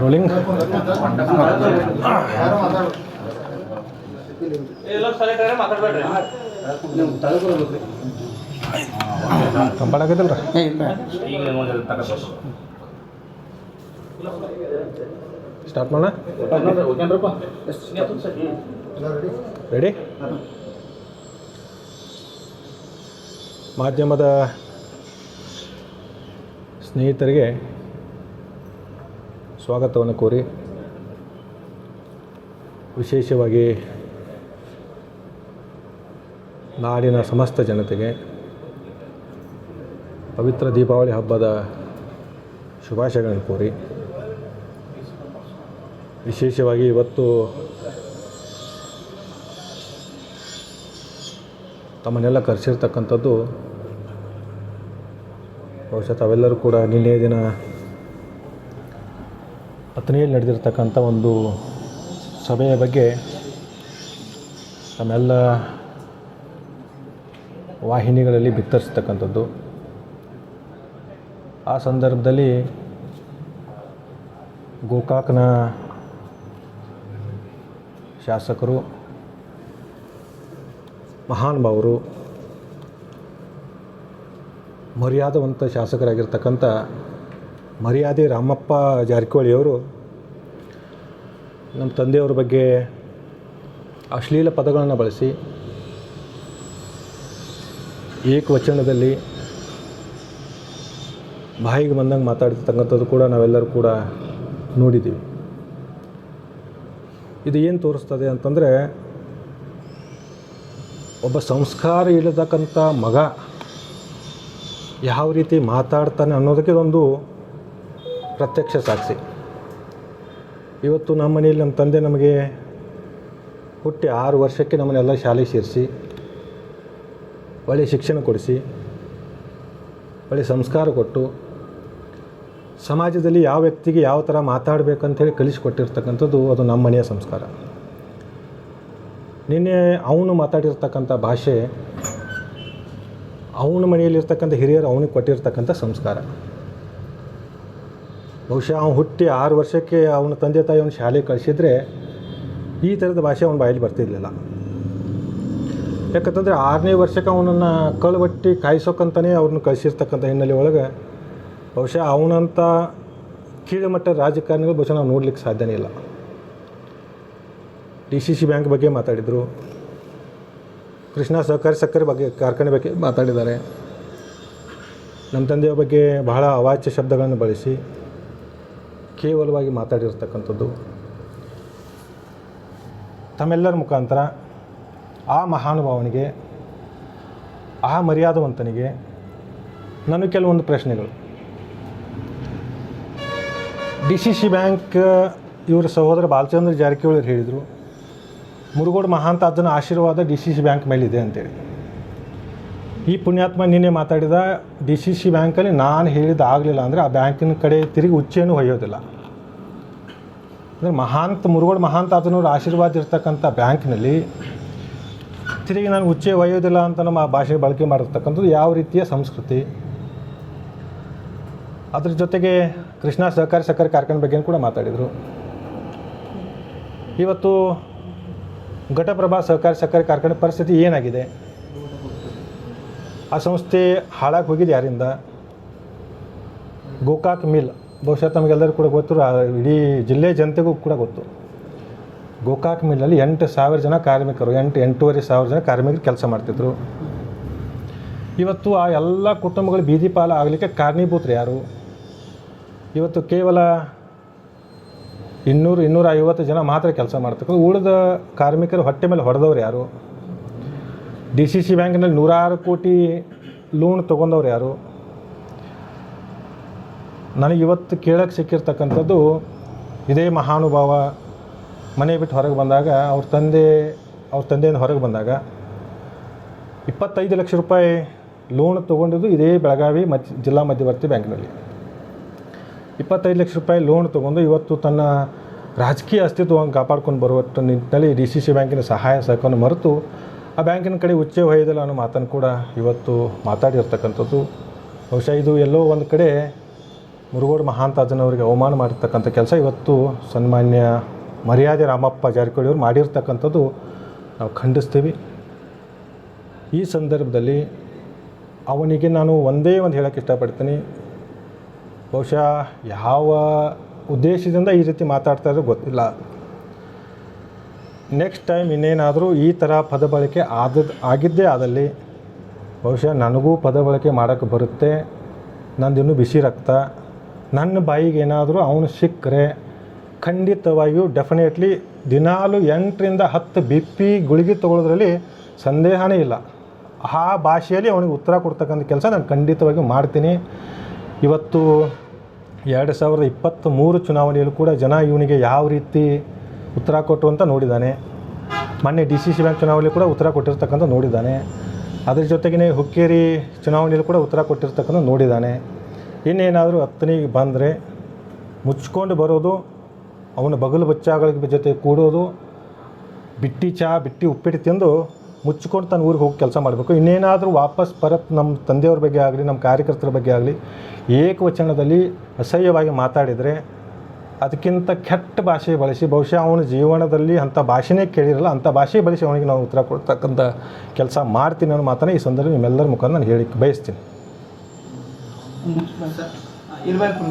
Rolling ಆಗೈತಲ್ರಿ start ಮಾಡೋಣ? Ready ಮಾಧ್ಯಮದ ಸ್ನೇಹಿತರಿಗೆ ಸ್ವಾಗತವನ್ನು ಕೋರಿ ವಿಶೇಷವಾಗಿ ನಾಡಿನ ಸಮಸ್ತ ಜನತೆಗೆ ಪವಿತ್ರ ದೀಪಾವಳಿ ಹಬ್ಬದ ಶುಭಾಶಯಗಳನ್ನು ಕೋರಿ ವಿಶೇಷವಾಗಿ ಇವತ್ತು ತಮ್ಮನ್ನೆಲ್ಲ ಕರೆಸಿರ್ತಕ್ಕಂಥದ್ದು ಬಹುಶಃ ತಾವೆಲ್ಲರೂ ಕೂಡ ನಿನ್ನೆ ದಿನ ಪತ್ನಿಯಲ್ಲಿ ನಡೆದಿರ್ತಕ್ಕಂಥ ಒಂದು ಸಭೆಯ ಬಗ್ಗೆ ತಮ್ಮೆಲ್ಲ ವಾಹಿನಿಗಳಲ್ಲಿ ಬಿತ್ತರಿಸ್ತಕ್ಕಂಥದ್ದು. ಆ ಸಂದರ್ಭದಲ್ಲಿ ಗೋಕಾಕ್ನ ಶಾಸಕರು ಮಹಾನುಭಾವರು ಮರ್ಯಾದವಂತ ಶಾಸಕರಾಗಿರ್ತಕ್ಕಂಥ ಮರ್ಯಾದೆ ರಾಮಪ್ಪ ಜಾರಕಿಹೊಳಿಯವರು ನಮ್ಮ ತಂದೆಯವರ ಬಗ್ಗೆ ಅಶ್ಲೀಲ ಪದಗಳನ್ನು ಬಳಸಿ ಏಕವಚನದಲ್ಲಿ ಬಾಯಿಗೆ ಬಂದಂಗೆ ಮಾತಾಡ್ತಕ್ಕಂಥದ್ದು ಕೂಡ ನಾವೆಲ್ಲರೂ ಕೂಡ ನೋಡಿದ್ದೀವಿ. ಇದು ಏನು ತೋರಿಸ್ತದೆ ಅಂತಂದರೆ ಒಬ್ಬ ಸಂಸ್ಕಾರ ಇಲ್ಲತಕ್ಕಂಥ ಮಗ ಯಾವ ರೀತಿ ಮಾತಾಡ್ತಾನೆ ಅನ್ನೋದಕ್ಕೆ ಇದೊಂದು ಪ್ರತ್ಯಕ್ಷ ಸಾಕ್ಷಿ. ಇವತ್ತು ನಮ್ಮ ಮನೆಯಲ್ಲಿ ನಮ್ಮ ತಂದೆ ನಮಗೆ ಹುಟ್ಟಿ ಆರು ವರ್ಷಕ್ಕೆ ನಮ್ಮನ್ನೆಲ್ಲ ಶಾಲೆ ಸೇರಿಸಿ ಒಳ್ಳೆಯ ಶಿಕ್ಷಣ ಕೊಡಿಸಿ ಒಳ್ಳೆಯ ಸಂಸ್ಕಾರ ಕೊಟ್ಟು, ಸಮಾಜದಲ್ಲಿ ಯಾವ ವ್ಯಕ್ತಿಗೆ ಯಾವ ಥರ ಮಾತಾಡಬೇಕಂತೇಳಿ ಕಲಿಸಿಕೊಟ್ಟಿರ್ತಕ್ಕಂಥದ್ದು ಅದು ನಮ್ಮ ಮನೆಯ ಸಂಸ್ಕಾರ. ನಿನ್ನೆ ಅವನು ಮಾತಾಡಿರ್ತಕ್ಕಂಥ ಭಾಷೆ, ಅವನ ಮನೆಯಲ್ಲಿರ್ತಕ್ಕಂಥ ಹಿರಿಯರು ಅವನಿಗೆ ಕೊಟ್ಟಿರ್ತಕ್ಕಂಥ ಸಂಸ್ಕಾರ. ಬಹುಶಃ ಅವನು ಹುಟ್ಟಿ ಆರು ವರ್ಷಕ್ಕೆ ಅವನ ತಂದೆ ತಾಯಿ ಅವನ ಶಾಲೆಗೆ ಕಳಿಸಿದ್ರೆ ಈ ಥರದ ಭಾಷೆ ಅವನ ಬಾಯಲ್ಲಿ ಬರ್ತಿರ್ಲಿಲ್ಲ. ಯಾಕಂತಂದರೆ ಆರನೇ ವರ್ಷಕ್ಕೆ ಅವನನ್ನು ಕಳ್ಬಟ್ಟಿ ಕಾಯಿಸೋಕ್ಕಂತಲೇ ಅವ್ರನ್ನ ಕಳಿಸಿರ್ತಕ್ಕಂಥ ಹಿನ್ನೆಲೆ ಒಳಗೆ ಬಹುಶಃ ಅವನಂಥ ಕೀಳುಮಟ್ಟದ ರಾಜಕಾರಣಿಗಳು ಬಹುಶಃ ನಾವು ನೋಡ್ಲಿಕ್ಕೆ ಸಾಧ್ಯನೇ ಇಲ್ಲ. ಡಿ ಸಿ ಸಿ ಬ್ಯಾಂಕ್ ಬಗ್ಗೆ ಮಾತಾಡಿದರು. ಕೃಷ್ಣ ಸಹಕಾರಿ ಸಕ್ಕರೆ ಬಗ್ಗೆ ಕಾರ್ಖಾನೆ ಬಗ್ಗೆ ಮಾತಾಡಿದ್ದಾರೆ. ನಮ್ಮ ತಂದೆಯ ಬಗ್ಗೆ ಬಹಳ ಅವಾಚ್ಯ ಶಬ್ದಗಳನ್ನು ಬಳಸಿ. ಕೇವಲವಾಗಿ ಮಾತಾಡಿರ್ತಕ್ಕಂಥದ್ದು? ತಮ್ಮೆಲ್ಲರ ಮುಖಾಂತರ ಆ ಮಹಾನುಭಾವನಿಗೆ, ಆ ಮರ್ಯಾದವಂತನಿಗೆ ನನಗೆ ಕೆಲವೊಂದು ಪ್ರಶ್ನೆಗಳು. ಡಿ ಸಿ ಸಿ ಬ್ಯಾಂಕ್, ಇವರ ಸಹೋದರ ಬಾಲಚಂದ್ರ ಜಾರಕಿಹೊಳಿ ಹೇಳಿದರು, ಮುರುಗೋಡು ಮಹಾಂತ ಅದನ್ನು ಆಶೀರ್ವಾದ ಡಿ ಸಿ ಸಿ ಬ್ಯಾಂಕ್ ಮೇಲಿದೆ ಅಂತೇಳಿ. ಈ ಪುಣ್ಯಾತ್ಮ ನಿನ್ನೆ ಮಾತಾಡಿದ ಡಿ ಸಿ ಸಿ ಬ್ಯಾಂಕಲ್ಲಿ ನಾನು ಹೇಳಿದ ಆಗಲಿಲ್ಲ ಅಂದರೆ ಆ ಬ್ಯಾಂಕಿನ ಕಡೆ ತಿರುಗಿ ಉಚ್ಚೇನೂ ಹೊಯ್ಯೋದಿಲ್ಲ. ಅಂದರೆ ಮಹಾಂತ ಮುರುಗೋಡು ಮಹಾಂತ ಆತನವ್ರ ಆಶೀರ್ವಾದ ಇರ್ತಕ್ಕಂಥ ಬ್ಯಾಂಕ್ನಲ್ಲಿ ತಿರುಗಿ ನಾನು ಉಚ್ಚೆ ಒಯ್ಯೋದಿಲ್ಲ ಅಂತ ನಮ್ಮ ಭಾಷೆ ಬಳಕೆ ಮಾಡಿರ್ತಕ್ಕಂಥದ್ದು ಯಾವ ರೀತಿಯ ಸಂಸ್ಕೃತಿ? ಅದ್ರ ಜೊತೆಗೆ ಕೃಷ್ಣ ಸಹಕಾರಿ ಸಹಕಾರಿ ಕಾರ್ಖಾನೆ ಬಗ್ಗೆ ಕೂಡ ಮಾತಾಡಿದರು. ಇವತ್ತು ಘಟಪ್ರಭಾ ಸಹಕಾರಿ ಸಹಕಾರಿ ಕಾರ್ಖಾನೆ ಪರಿಸ್ಥಿತಿ ಏನಾಗಿದೆ? ಆ ಸಂಸ್ಥೆ ಹಾಳಾಗಿ ಹೋಗಿದೆ ಯಾರಿಂದ? ಗೋಕಾಕ್ ಮಿಲ್. ಬಹುಶಃ ತಮಗೆಲ್ಲರೂ ಕೂಡ ಗೊತ್ತು ಇಡೀ ಜಿಲ್ಲೆ ಜನತೆಗೂ ಕೂಡ ಗೊತ್ತು. ಗೋಕಾಕ್ ಮಿಲ್ಲಲ್ಲಿ ಎಂಟು ಸಾವಿರ ಜನ ಕಾರ್ಮಿಕರು, ಎಂಟು, ಎಂಟೂವರೆ ಸಾವಿರ ಜನ ಕಾರ್ಮಿಕರು ಕೆಲಸ ಮಾಡ್ತಿದ್ರು. ಇವತ್ತು ಆ ಎಲ್ಲ ಕುಟುಂಬಗಳು ಬೀದಿ ಪಾಲ ಆಗಲಿಕ್ಕೆ ಕಾರಣೀಭೂತರು ಯಾರು? ಇವತ್ತು ಕೇವಲ ಇನ್ನೂರು ಇನ್ನೂರ ಐವತ್ತು ಜನ ಮಾತ್ರ ಕೆಲಸ ಮಾಡ್ತಕ್ಕಂಥ ಉಳಿದ ಕಾರ್ಮಿಕರು ಹೊಟ್ಟೆ ಮೇಲೆ ಹೊಡೆದವ್ರು ಯಾರು? ಡಿ ಸಿ ಸಿ ಬ್ಯಾಂಕ್ನಲ್ಲಿ ನೂರಾರು ಕೋಟಿ ಲೋನ್ ತೊಗೊಂಡವ್ರು ಯಾರು? ನನಗೆ ಇವತ್ತು ಕೇಳಕ್ಕೆ ಸಿಕ್ಕಿರ್ತಕ್ಕಂಥದ್ದು ಇದೇ ಮಹಾನುಭಾವ ಮನೆ ಬಿಟ್ಟು ಹೊರಗೆ ಬಂದಾಗ ಅವ್ರ ತಂದೆ, ಅವ್ರ ತಂದೆಯಿಂದ ಹೊರಗೆ ಬಂದಾಗ ಇಪ್ಪತ್ತೈದು ಲಕ್ಷ ರೂಪಾಯಿ ಲೋನ್ ತೊಗೊಂಡಿದ್ದು ಇದೇ ಬೆಳಗಾವಿ ಮಧ್ಯ, ಜಿಲ್ಲಾ ಮಧ್ಯವರ್ತಿ ಬ್ಯಾಂಕ್ನಲ್ಲಿ. ಇಪ್ಪತ್ತೈದು ಲಕ್ಷ ರೂಪಾಯಿ ಲೋನ್ ತೊಗೊಂಡು ಇವತ್ತು ತನ್ನ ರಾಜಕೀಯ ಅಸ್ತಿತ್ವವನ್ನು ಕಾಪಾಡ್ಕೊಂಡು ಬರುವ ನಿಟ್ಟಿನಲ್ಲಿ ಡಿ ಸಿ ಸಿ ಬ್ಯಾಂಕಿನ ಸಹಾಯ ಸಹಕಾರವನ್ನು ಮರೆತು ಆ ಬ್ಯಾಂಕಿನ ಕಡೆ ಉಚ್ಚೆ ಹೊಯ್ಯದಲ್ಲ ಅನ್ನೋ ಮಾತನ್ನು ಕೂಡ ಇವತ್ತು ಮಾತಾಡಿರ್ತಕ್ಕಂಥದ್ದು. ಬಹುಶಃ ಇದು ಎಲ್ಲೋ ಒಂದು ಕಡೆ ಮುರುಗೋಡು ಮಹಾಂತಾಜನವರಿಗೆ ಅವಮಾನ ಮಾಡಿರ್ತಕ್ಕಂಥ ಕೆಲಸ. ಇವತ್ತು ಸನ್ಮಾನ್ಯ ಮರ್ಯಾದೆ ರಾಮಪ್ಪ ಜಾರಕಿಹೊಳಿ ಅವರು ಮಾಡಿರ್ತಕ್ಕಂಥದ್ದು ನಾವು ಖಂಡಿಸ್ತೀವಿ. ಈ ಸಂದರ್ಭದಲ್ಲಿ ಅವನಿಗೆ ನಾನು ಒಂದೇ ಒಂದು ಹೇಳೋಕ್ಕೆ ಇಷ್ಟಪಡ್ತೀನಿ. ಬಹುಶಃ ಯಾವ ಉದ್ದೇಶದಿಂದ ಈ ರೀತಿ ಮಾತಾಡ್ತಾ ಇರೋ ಗೊತ್ತಿಲ್ಲ. ನೆಕ್ಸ್ಟ್ ಟೈಮ್ ಇನ್ನೇನಾದರೂ ಈ ಥರ ಪದ ಬಳಕೆ ಆದ ಆಗಿದ್ದೇ ಆದಲ್ಲಿ, ಬಹುಶಃ ನನಗೂ ಪದ ಬಳಕೆ ಮಾಡೋಕ್ಕೆ ಬರುತ್ತೆ, ನಂದಿನ್ನೂ ಬಿಸಿ ರಕ್ತ, ನನ್ನ ಬಾಯಿಗೆ ಏನಾದರೂ ಅವನು ಸಿಕ್ಕರೆ, ಖಂಡಿತವಾಗಿಯೂ ಡೆಫಿನೆಟ್ಲಿ ದಿನಾಲು ಎಂಟರಿಂದ ಹತ್ತು ಬಿ ಪಿ ಗುಳಿಗೆ ತೊಗೊಳೋದ್ರಲ್ಲಿ ಸಂದೇಹನೇ ಇಲ್ಲ. ಆ ಭಾಷೆಯಲ್ಲಿ ಅವನಿಗೆ ಉತ್ತರ ಕೊಡ್ತಕ್ಕಂಥ ಕೆಲಸ ನಾನು ಖಂಡಿತವಾಗಿ ಮಾಡ್ತೀನಿ. ಇವತ್ತು ಎರಡು ಸಾವಿರದ ಇಪ್ಪತ್ತ್ಮೂರು ಚುನಾವಣೆಯಲ್ಲೂ ಕೂಡ ಜನ ಇವನಿಗೆ ಯಾವ ರೀತಿ ಉತ್ತರ ಕೊಟ್ಟು ಅಂತ ನೋಡಿದ್ದಾನೆ. ಮೊನ್ನೆ ಡಿ ಸಿ ಸಿ ಬ್ಯಾಂಕ್ ಚುನಾವಣೆಯಲ್ಲಿ ಕೂಡ ಉತ್ತರ ಕೊಟ್ಟಿರ್ತಕ್ಕಂಥ ನೋಡಿದ್ದಾನೆ. ಅದ್ರ ಜೊತೆಗೇ ಹುಕ್ಕೇರಿ ಚುನಾವಣೆಯಲ್ಲಿ ಕೂಡ ಉತ್ತರ ಕೊಟ್ಟಿರ್ತಕ್ಕಂಥ ನೋಡಿದ್ದಾನೆ. ಇನ್ನೇನಾದರೂ ಹತ್ತನಿಗೆ ಬಂದರೆ ಮುಚ್ಕೊಂಡು ಬರೋದು, ಅವನ ಬಗಲು ಬಚ್ಚಾಗಳ ಜೊತೆ ಕೂಡೋದು, ಬಿಟ್ಟಿ ಚಹಾ ಬಿಟ್ಟಿ ಉಪ್ಪಿಟ್ಟು ತಿಂದು ಮುಚ್ಕೊಂಡು ತನ್ನ ಊರಿಗೆ ಹೋಗಿ ಕೆಲಸ ಮಾಡಬೇಕು. ಇನ್ನೇನಾದರೂ ವಾಪಸ್ ಪರತ್ ನಮ್ಮ ತಂದೆಯವ್ರ ಬಗ್ಗೆ ಆಗಲಿ, ನಮ್ಮ ಕಾರ್ಯಕರ್ತರ ಬಗ್ಗೆ ಆಗಲಿ ಏಕವಚನದಲ್ಲಿ ಅಸಹ್ಯವಾಗಿ ಮಾತಾಡಿದರೆ ಅದಕ್ಕಿಂತ ಕೆಟ್ಟ ಭಾಷೆ ಬಳಸಿ, ಬಹುಶಃ ಅವನ ಜೀವನದಲ್ಲಿ ಅಂಥ ಭಾಷೆನೇ ಕೇಳಿರಲ್ಲ, ಅಂಥ ಭಾಷೆ ಬಳಸಿ ಅವನಿಗೆ ನಾವು ಉತ್ತರ ಕೊಡ್ತಕ್ಕಂಥ ಕೆಲಸ ಮಾಡ್ತೀನಿ ಅನ್ನೋ ಮಾತನ್ನ ಈ ಸಂದರ್ಭ ನಿಮ್ಮೆಲ್ಲರ ಮುಖಾಂತರ ನಾನು ಹೇಳಿ ಬಯಸ್ತೀನಿ. ಇರಬೇಕು